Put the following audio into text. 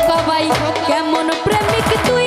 কবাই কেমন প্রেমিক তুই?